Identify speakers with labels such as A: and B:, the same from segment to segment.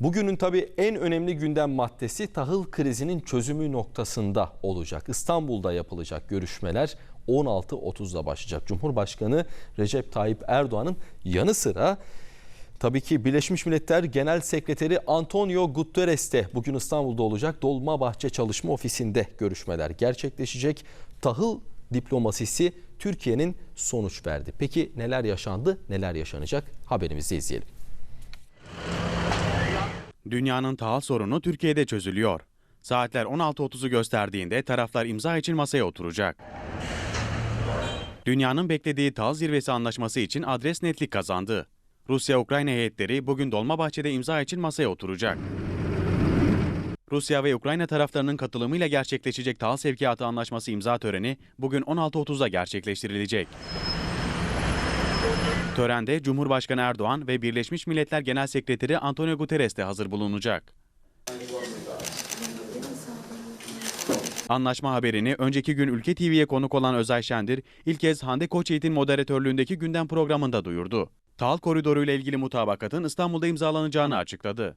A: Bugünün tabii en önemli gündem maddesi tahıl krizinin çözümü noktasında olacak. İstanbul'da yapılacak görüşmeler 16.30'da başlayacak. Cumhurbaşkanı Recep Tayyip Erdoğan'ın yanı sıra tabii ki Birleşmiş Milletler Genel Sekreteri Antonio Guterres de bugün İstanbul'da olacak. Dolmabahçe Çalışma Ofisi'nde görüşmeler gerçekleşecek. Tahıl diplomasisi Türkiye'nin sonuç verdi. Peki neler yaşandı, neler yaşanacak? Haberimizde izleyelim.
B: Dünyanın tahıl sorunu Türkiye'de çözülüyor. Saatler 16.30'u gösterdiğinde taraflar imza için masaya oturacak. Dünyanın beklediği tahıl zirvesi anlaşması için adres netlik kazandı. Rusya-Ukrayna heyetleri bugün Dolmabahçe'de imza için masaya oturacak. Rusya ve Ukrayna taraflarının katılımıyla gerçekleşecek tahıl sevkiyatı anlaşması imza töreni bugün 16.30'da gerçekleştirilecek. Törende Cumhurbaşkanı Erdoğan ve Birleşmiş Milletler Genel Sekreteri Antonio Guterres de hazır bulunacak. Anlaşma haberini önceki gün Ülke TV'ye konuk olan Özay Şendir ilk kez Hande Koçyiğit'in moderatörlüğündeki gündem programında duyurdu. Tahıl koridoru ile ilgili mutabakatın İstanbul'da imzalanacağını açıkladı.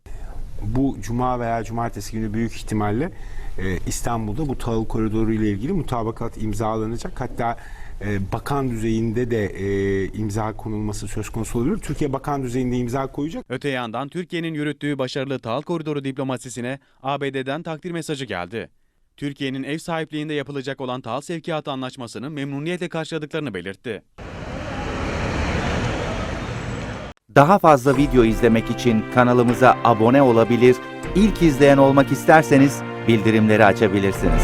C: bu cuma veya cumartesi günü büyük ihtimalle e, İstanbul'da bu tahıl koridoru ile ilgili mutabakat imzalanacak. Hatta e, bakan düzeyinde de e, imza konulması söz konusu olabilir. Türkiye bakan düzeyinde imza koyacak.
B: Öte yandan Türkiye'nin yürüttüğü başarılı tahıl koridoru diplomasisine ABD'den takdir mesajı geldi. Türkiye'nin ev sahipliğinde yapılacak olan tahıl sevkiyatı anlaşmasını memnuniyetle karşıladıklarını belirtti.
D: Daha fazla video izlemek için kanalımıza abone olabilir, ilk izleyen olmak isterseniz bildirimleri açabilirsiniz.